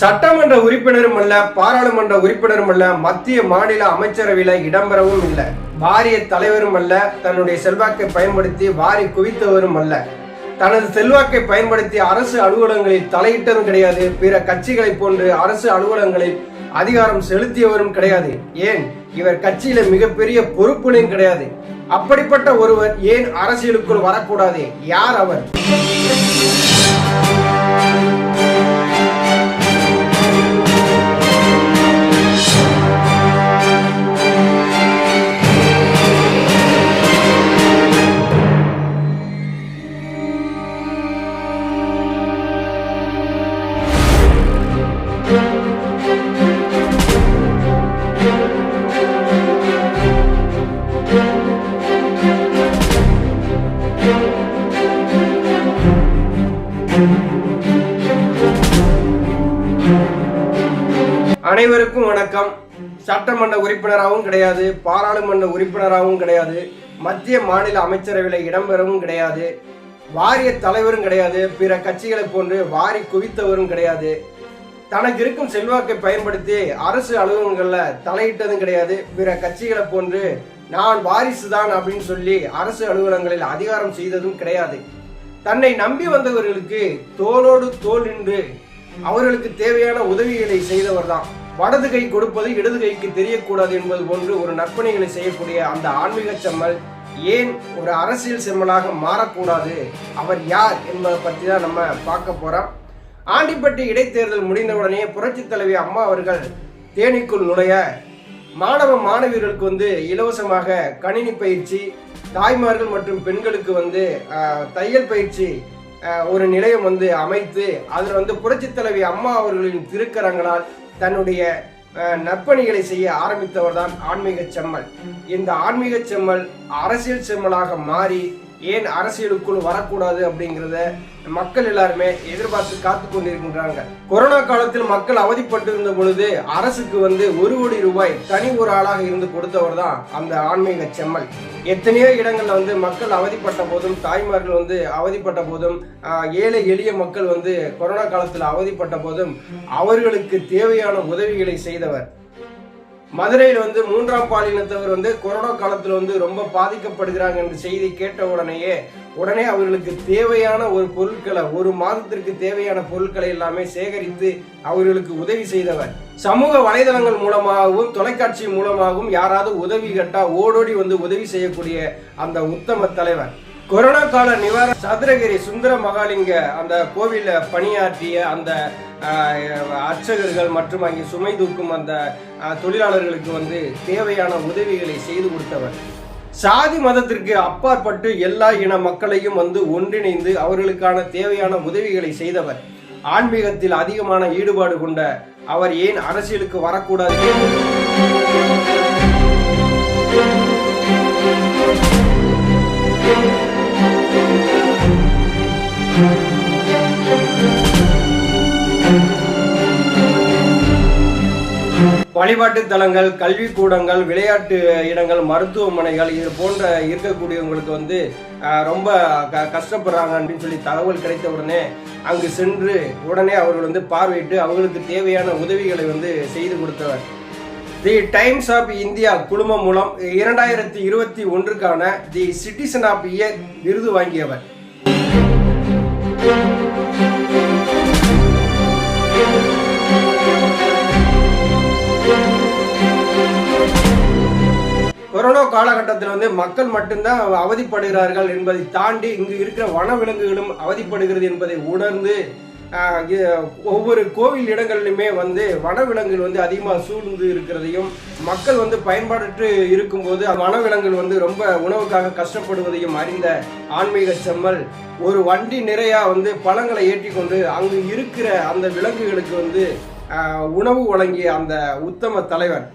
சட்டமன்ற உறுப்பினரும் அல்ல பாராளுமன்ற உறுப்பினரும் அல்ல மத்திய மாநில அமைச்சரவையில இடம்பெறவும் இல்லை. வாரிய தலைவரும் அல்ல தன்னுடைய செல்வாக்கை பயன்படுத்தி வாரி குவித்தவரும் அல்ல. தனது செல்வாக்கை பயன்படுத்தி அரசு அலுவலகங்களில் தலையிட்டதும் கிடையாது. பிற கட்சிகளைப் போன்று அரசு அலுவலகங்களில் அதிகாரம் செலுத்தியவரும் கிடையாது. ஏன்? இவர் கட்சியில மிகப்பெரிய பொறுப்புலையும் கிடையாது. அப்படிப்பட்ட ஒருவர் ஏன் அரசியலுக்குள் வரக்கூடாது? யார் அவர்? அனைவருக்கும் வணக்கம். சட்டமன்ற உறுப்பினராகவும் கிடையாது பாராளுமன்ற உறுப்பினராகவும் கிடையாது மத்திய மாநில அமைச்சரவையில் இடம்பெறவும் கிடையாது வாரிய தலைவரும் கிடையாது பிற கட்சிகளை போன்று வாரி குவித்தவரும் கிடையாது. தனக்கு இருக்கும் செல்வாக்கை பயன்படுத்தி அரசு அலுவலகங்களில் தலையிட்டதும் கிடையாது பிற கட்சிகளை போன்று நான் வாரிசுதான் அப்படின்னு சொல்லி அரசு அலுவலகங்களில் அதிகாரம் செய்ததும் கிடையாது. தன்னை நம்பி வந்தவர்களுக்கு தோளோடு தோல் நின்று அவர்களுக்கு தேவையான உதவிகளை செய்தவர் தான் வடது கை கொடுப்பது இடது கைக்கு தெரியக்கூடாது என்பது போன்று ஒரு நற்பணிகளை செய்யக்கூடிய அந்த ஆன்மீக செம்மல் ஏன் ஒரு அரசியல் செம்மலாக மாறக்கூடாது? அவர் யார் என்பதை பற்றி தான் நம்ம பார்க்க போறோம். ஆண்டிப்பட்டி இடைத்தேர்தல் முடிந்தவுடனே புரட்சி தலைவி அம்மா அவர்கள் தேனிக்குள் நுழைய மாணவ மாணவியர்களுக்கு வந்து இலவசமாக கணினி பயிற்சி தாய்மார்கள் மற்றும் பெண்களுக்கு வந்து தையல் பயிற்சி ஒரு நிலையம் வந்து அமைத்து அதில் வந்து புரட்சித் தலைவி அம்மா அவர்களின் திருக்கரங்களால் தன்னுடைய நற்பணிகளை செய்ய ஆரம்பித்தவர் தான் ஆன்மீக செம்மல். இந்த ஆன்மீக செம்மல் அரசியல் செம்மலாக மாறி ஏன் அரசியலுக்குள் வரக்கூடாது அப்படிங்கிறத மக்கள் எல்லாருமே எதிர்பார்த்து காத்து கொண்டிருக்கின்றாங்க. கொரோனா காலத்தில் மக்கள் அவதிப்பட்டிருந்த பொழுது அரசுக்கு வந்து ஒரு கோடி ரூபாய் தனி ஒரு ஆளாக இருந்து கொடுத்தவர் தான் அந்த ஆன்மீக செம்மல். எத்தனையோ இடங்கள்ல வந்து மக்கள் அவதிப்பட்ட போதும் தாய்மார்கள் வந்து அவதிப்பட்ட போதும் ஏழை எளிய மக்கள் வந்து கொரோனா காலத்தில் அவதிப்பட்ட போதும் அவர்களுக்கு தேவையான உதவிகளை செய்தவர். மதுரையில் வந்து மூன்றாம் பாலினத்தவர் வந்து கொரோனா காலத்தில் வந்து ரொம்ப பாதிக்கப்படுகிறாங்க என்ற செய்தி கேட்ட உடனேயே உடனே அவர்களுக்கு தேவையான ஒரு பொருட்களை ஒரு மாதத்திற்கு தேவையான பொருட்களை எல்லாமே சேகரித்து அவர்களுக்கு உதவி செய்தவர். சமூக வலைதளங்கள் மூலமாகவும் தொலைக்காட்சி மூலமாகவும் யாராவது உதவி கட்டா ஓடோடி வந்து உதவி செய்யக்கூடிய அந்த உத்தம தலைவர். கொரோனா கால நிவாரண சதுரகிரி சுந்தர மகாலிங்க அந்த கோவில பணியாற்றிய அந்த ஆஹ், அர்ச்சகர்கள் மற்றும் அங்கே சுமை தூக்கும் அந்த தொழிலாளர்களுக்கு வந்து தேவையான உதவிகளை செய்து கொடுத்தவர். சாதி மதத்திற்கு அப்பாற்பட்டு எல்லா இன மக்களையும் வந்து ஒன்றிணைந்து அவர்களுக்கான தேவையான உதவிகளை செய்தவர். ஆன்மீகத்தில் அதிகமான ஈடுபாடு கொண்ட அவர் ஏன் அரசியலுக்கு வரக்கூடாது? வழிபாட்டு தலங்கள் கல்வி கூடங்கள் விளையாட்டு இடங்கள் மருத்துவமனைகள் இது போன்ற இருக்கக்கூடியவங்களுக்கு வந்து ரொம்ப க- கஷ்டப்படுறாங்க அப்படின்னு சொல்லி தகவல் கிடைத்த உடனே அங்கு சென்று உடனே அவர்கள் வந்து பார்வையிட்டு அவங்களுக்கு தேவையான உதவிகளை வந்து செய்து கொடுத்தவர். தி டைம்ஸ் ஆஃப் இந்தியா குழுமம் மூலம் இரண்டாயிரத்தி இருபத்தி ஒன்றுக்கான தி சிட்டிசன் ஆஃப் இயர் விருது வாங்கியவர். காலகட்டத்தில் வந்து மக்கள் மட்டும்தான் அவதிப்படுகிறார்கள் என்பதை தாண்டி இங்கு இருக்கிற வனவிலங்குகளும் அவதிப்படுகிறது என்பதை உணர்ந்து ஒவ்வொரு கோவில் இடங்களிலுமே வந்து வனவிலங்குகள் வந்து அதிகமாக சூழ்ந்து இருக்கிறதையும் மக்கள் வந்து பயன்பாட்டு இருக்கும்போது வனவிலங்குகள் வந்து ரொம்ப உணவுக்காக கஷ்டப்படுவதையும் அறிந்த ஆன்மீக செம்மல் ஒரு வண்டி நிறையா வந்து பழங்களை ஏற்றிக்கொண்டு அங்கு இருக்கிற அந்த விலங்குகளுக்கு வந்து உணவு வழங்கிய அந்த உத்தம தலைவர்.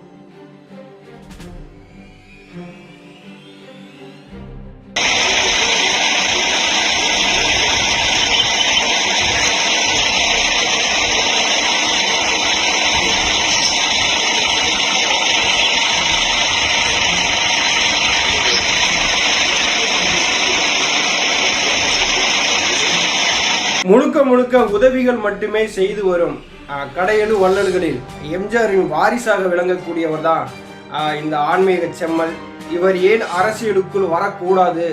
முழுக்க முழுக்க உதவிகள் மட்டுமே செய்து வரும் கடையெழு வள்ளல்களில் எம்ஜிஆரின் வாரிசாக விளங்கக்கூடியவர் தான் இந்த ஆன்மீக செம்மல். இவர் ஏன் அரசியலுக்குள் வரக்கூடாது?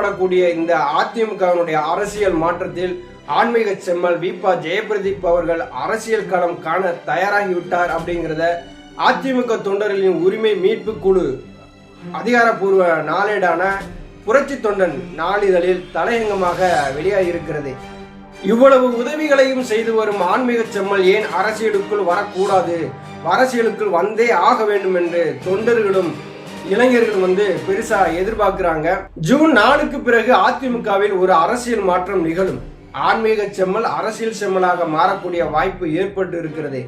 ஏற்படக்கூடிய இந்த அதிமுகவினுடைய அரசியல் மாற்றத்தில் ஆன்மீக செம்மல் விபா ஜெயபிரதீப் அவர்கள் அரசியல் களம் காண தயாராகிவிட்டார் அப்படிங்கிறத அதிமுக தொண்டர்களின் உரிமை மீட்பு குழு அதிகாரப்பூர்வ நாளேடான புரட்சி தொண்டன் நாளிதழில் தலையங்கமாக வெளியாகியிருக்கிறது. இவ்வளவு உதவிகளையும் செய்து வரும் ஆன்மீக செம்மல் ஏன் அரசியலுக்குள் வரக்கூடாது? அரசியலுக்குள் வந்தே ஆக வேண்டும் என்று தொண்டர்களும் இளைஞர்கள் வந்து பெருசா எதிர்பார்க்கிறாங்க. ஜூன் நாலுக்கு பிறகு அதிமுகவில் ஒரு அரசியல் மாற்றம் நிகழும். ஆன்மீக செம்மல் அரசியல் செம்மலாக மாறக்கூடிய வாய்ப்பு ஏற்பட்டு இருக்கிறது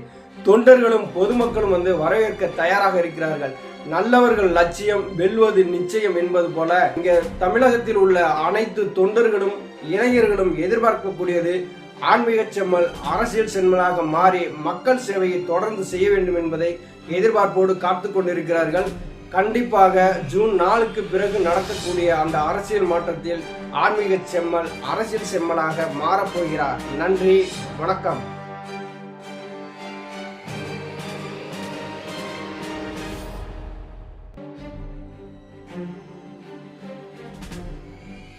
தொண்டர்களும் பொதுமக்களும் வந்து வரவேற்க தயாராக இருக்கிறார்கள். நல்லவர்கள் லட்சியம் வெல்வது நிச்சயம் என்பது போல இங்க தமிழகத்தில் உள்ள அனைத்து தொண்டர்களும் இளைஞர்களும் எதிர்பார்க்கக்கூடியது ஆன்மீக செம்மல் அரசியல் செம்மலாக மாறி மக்கள் சேவையை தொடர்ந்து செய்ய வேண்டும் என்பதை எதிர்பார்ப்போடு காத்து கொண்டிருக்கிறார்கள். கண்டிப்பாக ஜூன் நாலுக்கு பிறகு நடக்கக்கூடிய அந்த அரசியல் மாற்றத்தில் ஆன்மீக செம்மல் அரசியல் செம்மலாக மாறப்போகிறார் நன்றி வணக்கம்.